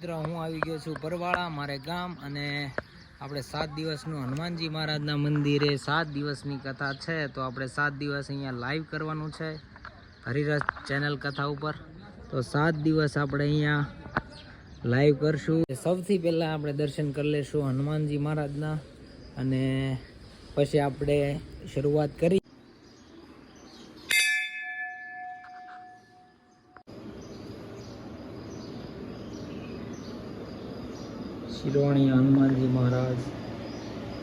મિત્રો, હું આવી ગયો છું પરવાળા મારે ગામ અને આપણે સાત દિવસનું હનુમાનજી મહારાજના મંદિરે. સાત દિવસની કથા છે, તો આપણે સાત દિવસ અહીંયા લાઈવ કરવાનું છે હરિરસ ચેનલ કથા ઉપર. તો સાત દિવસ આપણે અહીંયા લાઈવ કરશું. સૌથી પહેલાં આપણે દર્શન કરી લઈશું હનુમાનજી મહારાજના અને પછી આપણે શરૂઆત કરી શિરોણી હનુમાનજી મહારાજ.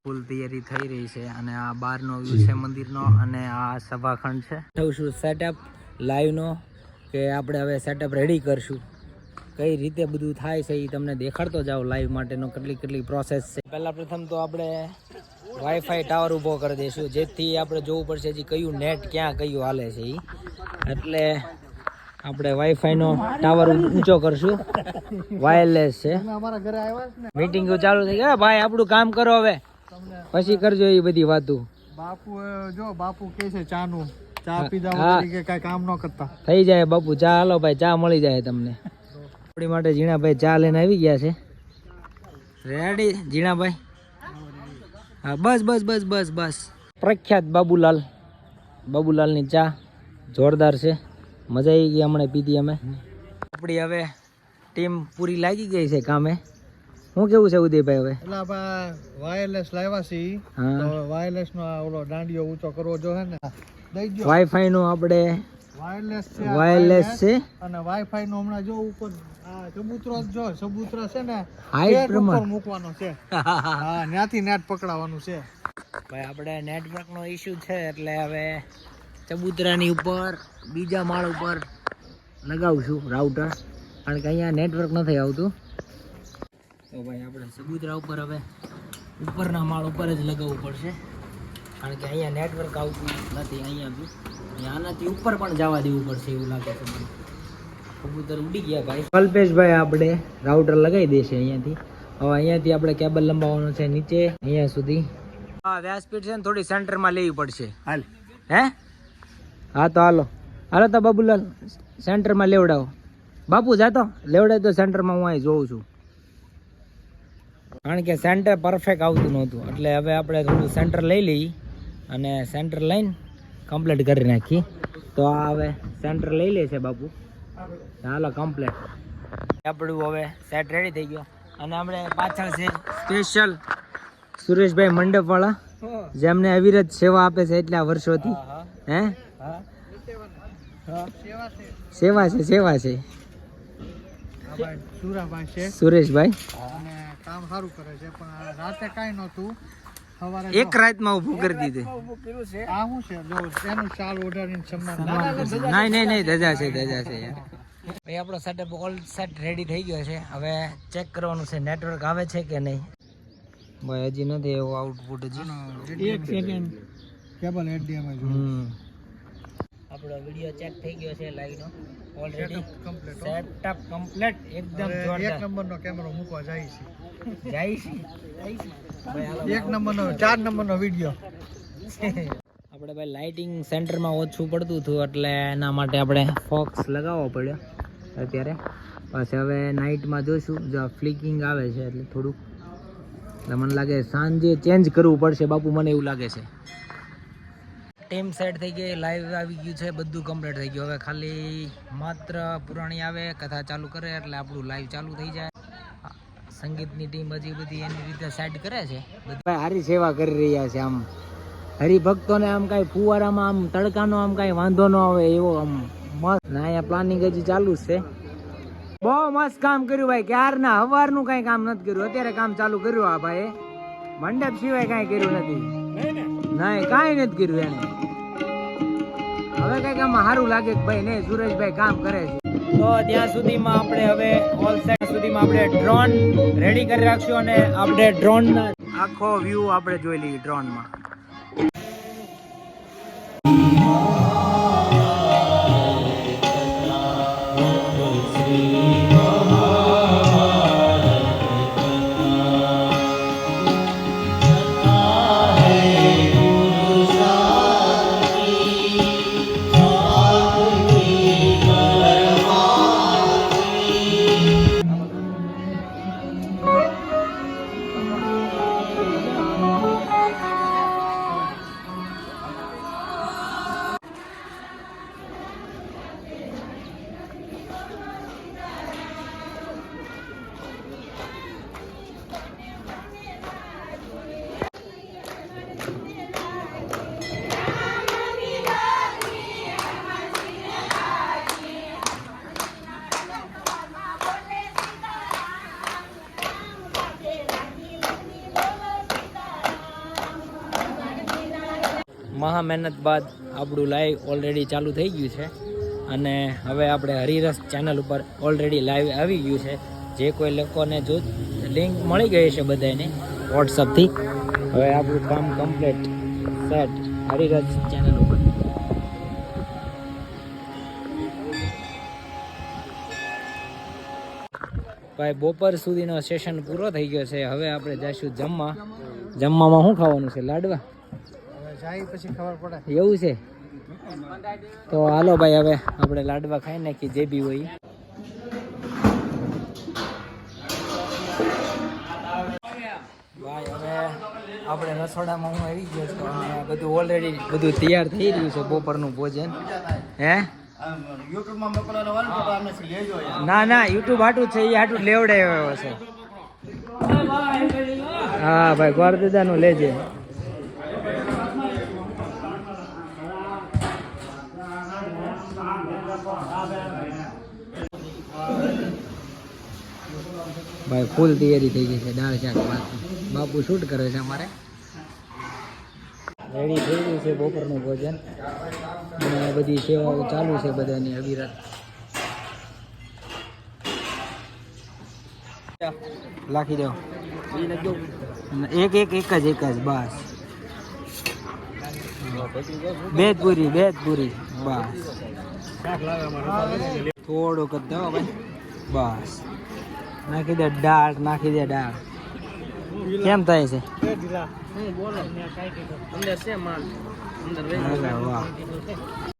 ફૂલ તૈયારી થઈ રહી છે અને આ બહારનો વ્યૂ છે મંદિરનો અને આ સભાખંડ છે. થવું સેટઅપ લાઈવનો કે આપણે હવે સેટઅપ રેડી કરશું. કઈ રીતે બધું થાય છે એ તમને દેખાડતો જાવ લાઈવ માટેનો કેટલી કેટલી પ્રોસેસ છે. પહેલાં પ્રથમ તો આપણે વાઈફાઈ ટાવર ઊભો કરી દઈશું. જેથી આપણે જોવું પડશે હજી કયું નેટ ક્યાં કયું હાલે છે એ એટલે આપણે વાઈફાઈનો ટાવર ઊંચો કરશું. વાયરલેસ છે. મીટિંગ ચાલુ થઈ ગયા. ભાઈ આપણું કામ કરો હવે. પછી કરજો એ બધી વાતો. બાપુ જો બાપુ કે છે ચાનું. ચા પીધા કે કઈ કામ ન કરતા. થઈ જાય બાપુ. ચા હાલો ભાઈ ચા મળી જાય તમને. આપણી માટે ઝીણાભાઈ ચા લઈને આવી ગયા છે. રેડી ઝીણાભાઈ? હા બસ બસ બસ બસ બસ. પ્રખ્યાત બાબુલાલ. બાબુલાલની ચા જોરદાર છે. મજા આવી ગઈ હમણાં પીધી અમે. આપણી હવે ટીમ પૂરી લાગી ગઈ છે કામે. શું કેવું છે ઉદયભાઈ હવે? એટલે આપણે વાયરલેસ લાવ્યા છે. હા. તો વાયરલેસ નો ઓલો દાંડિયો ઊંચો કરવો જો હે ને. દઈ ગયો વાઈફાઈ નો આપણે વાયરલેસ છે વાયરલેસ છે. અને વાઈફાઈ નો હમણાં જો ઉપર આ ચબૂતરો જ ચબૂતરો છે ને હાઈટ પ્રમાણે. મૂકવાનો છે. હા ત્યાંથી નેટ પકડાવવાનું છે. ભાઈ આપણે નેટવર્કનો ઇશ્યુ છે એટલે હવે ચબૂતરાની ઉપર બીજા માળ ઉપર લગાવશું રાઉટર. કારણ કે અહીંયા નેટવર્ક નથી આવતું. તો ભાઈ આપણે ચબૂતરા ઉપર હવે ઉપરના માળ ઉપર જ લગાવવું પડશે. કારણ કે અહીંયા નેટવર્ક આવતું નથી અહીંયા બી આનાથી ઉપર પણ જવા દેવું પડશે એવું લાગે છે મને. કબૂતર ઉડી ગયા ભાઈ. કલ્પેશભાઈ આપણે રાઉટર લગાવી દેશે અહીંયાથી. હવે અહીંયાથી આપણે કેબલ લંબાવવાનો છે નીચે અહીંયા સુધી. હા વ્યાસપીઠ છે ને થોડી સેન્ટરમાં લેવી પડશે. હાલ. હે? હા તો હાલો. હાલો તો બાબુલાલ સેન્ટરમાં લેવડાવો. બાપુ જાતો લેવડાય તો સેન્ટરમાં હું અહીં જોઉં છું. કારણ કે સેન્ટર પરફેક્ટ આવતું નહોતું. એટલે હવે આપણે થોડું સેન્ટર લઈ લઈએ અને સેન્ટર લઈને કમ્પ્લીટ કરી નાખી. તો આ હવે સેન્ટર લઈ લે છે બાપુ. હાલો કમ્પ્લીટ આપણું હવે સેટ રેડી થઈ ગયો. અને આપણે પાછળ છે સ્પેશિયલ સુરેશભાઈ મંડપવાળા. જેમને અવિરત સેવા આપે છે એટલા વર્ષોથી. હે? સેવા છે સેવા છે. સેવા છે આ ભાઈ સુરાભાઈ છે સુરેશભાઈ. કામ સારું કરે છે પણ રાતે કાંઈ નહોતું સવારે એક રાતમાં ઊભું કરી દીધી. આ શું છે એનું શાલ ઓઢાડીને નહીં નહીં નહીં ધજા છે ધજા છે. યાર ભાઈ આપણો સેટઅપ ઓલ સેટ રેડી થઈ ગયો છે. હવે ચેક કરવાનું છે નેટવર્ક આવે છે કે નહીં? ભાઈ હજી નથી એવું આઉટપુટ હજી. એક સેકન્ડ કેબલ એચડીએમઆઈ જો હમ. આપણો વિડિયો ચેક થઈ ગયો છે લાઈવનો ઓલરેડી સેટઅપ કમ્પ્લીટ એકદમ એક નંબરનો કેમેરો મૂકવા જાય છે. જાય છે. એક નંબરનો ચાર નંબરનો વીડિયો આપણે ભાઈ લાઇટિંગ સેન્ટરમાં ઓછું પડતું હતું એટલે એના માટે આપણે ફોક્સ લગાવવો પડ્યો અત્યારે. પછી હવે નાઇટમાં જોઈશું જો ફ્લિકિંગ આવે છે એટલે થોડુંક. એટલે મને લાગે સાંજે ચેન્જ કરવું પડશે. બાપુ મને એવું લાગે છે. ટીમ સેટ થઈ ગઈ લાઈવ આવી ગયું છે બધું કમ્પ્લીટ થઈ ગયું. હવે ખાલી માત્ર પુરાણી આવે કથા ચાલુ કરે એટલે આપણું લાઈવ ચાલુ થઈ જાય. સંગીતની ટીમ હજી બધી એની રીતે સેટ કરે છે. ભાઈ સારી સેવા કરી રહ્યા છે આમ. હરિભક્તોને આમ કાંઈ ફુવારામાં આમ તડકાનો આમ કાંઈ વાંધો ન આવે એવો આમ મસ્ત. ના અહીંયા પ્લાનિંગ હજી ચાલુ જ છે. બહુ મસ્ત કામ કર્યું ભાઈ. ક્યારના હવારનું કાંઈ કામ નથી કર્યું. અત્યારે કામ ચાલુ કર્યું આ ભાઈ મંડપ સિવાય કાંઈ કર્યું નથી. નહીં કાંઈ નથી કર્યું એને. હવે કંઈક આમ સારું લાગે કે ભાઈ ને સુરેશભાઈ કામ કરે છે. તો ત્યાં સુધીમાં આપણે હવે ઓલ સેટ સુધીમાં આપણે ડ્રોન રેડી કરી રાખશું અને આપણે ડ્રોન આખો વ્યૂ આપણે જોઈ લઈએ ડ્રોનમાં મહા મહેનત બાદ આપણું લાઈવ ઓલરેડી ચાલુ થઈ ગયું છે. અને હવે આપણે હરિરસ ચેનલ ઉપર ઓલરેડી લાઈવ આવી ગયું છે. જે કોઈ લોકોને જો લિંક મળી ગઈ છે બધાને વોટ્સઅપથી હવે આપણું કામ કમ્પ્લીટ સેટ હરિરસ ચેનલ ઉપર. ભાઈ, બપોર સુધીનો સેશન પૂરો થઈ ગયો છે. હવે આપણે જઈશું જમવા. જમવામાં શું ખાવાનું છે? લાડવા? જાય પછી ખબર પડે. એવું છે? તો હાલો ભાઈ હવે આપણે લાડવા ખાઈ નાખી જે બી હોય. ભાઈ હવે આપણે રસોડામાં હું આવી ગયો છું. અને બધું ઓલરેડી બધું તૈયાર થઈ રહ્યું છે બપોરનું ભોજન. હે? ના ના યુટ્યુબ હાટું છે એ હાટું લેવડાવ્યો છે. હા ભાઈ ગોર દાદાનું લેજે. ભાઈ ફૂલ તૈયારી થઈ ગઈ છે, દાળ શાક બાપુ શૂટ કરે છે અમારે. રેડી થઈ ગયું છે બપોરનું ભોજન. અને બધી સેવાઓ ચાલુ છે બધાની અવિરત લાખી દો. એક એક એક જ એક જ, બસ. બે જ પૂરી બે જ પૂરી, બસ. થોડુંક જ દો ભાઈ બસ. નાખી દે દાળ નાખી દે દાળ કેમ થાય છે.